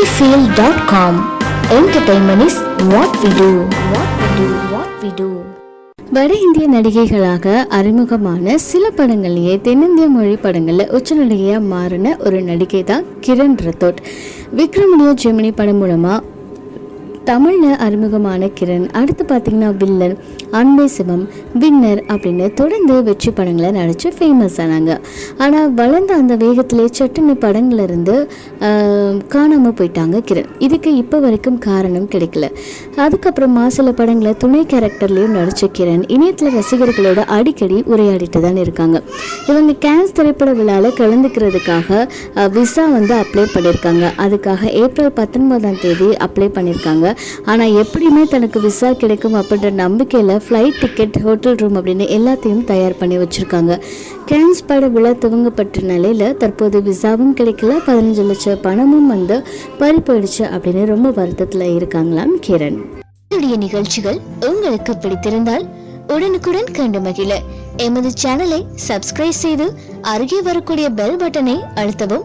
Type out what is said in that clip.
sunnyfield.com Entertainment is what we do. What we do. What we do. வட இந்திய நடிகைகளாக அறிமுகமான சில படங்கள்லயே தென்னிந்திய மொழி படங்களில் உச்சநடிகையா மாறின ஒரு நடிகை தான் கிரண் ரத்தோட் விக்ரமணிய ஜெமினி படம் மூலமா தமிழில் அறிமுகமான கிரண் அடுத்து பார்த்தீங்கன்னா வில்லன் அன்பே சிவம் வின்னர் அப்படின்னு தொடர்ந்து வெற்றி படங்களை நடித்து ஃபேமஸ் ஆனாங்க. ஆனால் வளர்ந்த அந்த வேகத்திலே சட்டுன்னு படங்கள்லேருந்து காணாமல் போயிட்டாங்க கிரண். இதுக்கு இப்போ வரைக்கும் காரணம் கிடைக்கல. அதுக்கப்புறமா சில படங்களை துணை கேரக்டர்லேயும் நடித்த கிரண் இணையத்தில் ரசிகர்களோட அடிக்கடி உரையாடிட்டு தான் இருக்காங்க. இவங்க கேன்ஸ் திரைப்பட விழாவில் கலந்துக்கிறதுக்காக விசா வந்து அப்ளை பண்ணியிருக்காங்க. அதுக்காக ஏப்ரல் பத்தொன்பதாம் தேதி அப்ளை பண்ணியிருக்காங்க. ஆனால் எப்படியுமே தனக்கு விசா கிடைக்கும் அப்படின்ற நம்பிக்கையில் ஃப்ளைட் டிக்கெட் ஹோட்டல் ரூம் அப்படின்னு எல்லாத்தையும் தயார் பண்ணி வச்சுருக்காங்க. கேன்ஸ் பட விழா துவங்கப்பட்ட நிலையில் தற்போது விசாவும் கிடைக்கல பதினஞ்சு லட்சம் பணமும் வந்து பறி போயிடுச்சு அப்படின்னு ரொம்ப வருத்தத்தில் இருக்காங்களாம் கிரண் என்னுடைய நிகழ்ச்சிகள் உங்களுக்கு பிடித்திருந்தால் உடனுக்குடன் கண்டு மகிழ. எமது சேனலை சப்ஸ்கிரைப் செய்து அருகே வரக்கூடிய பெல் பட்டனை அழுத்தவும்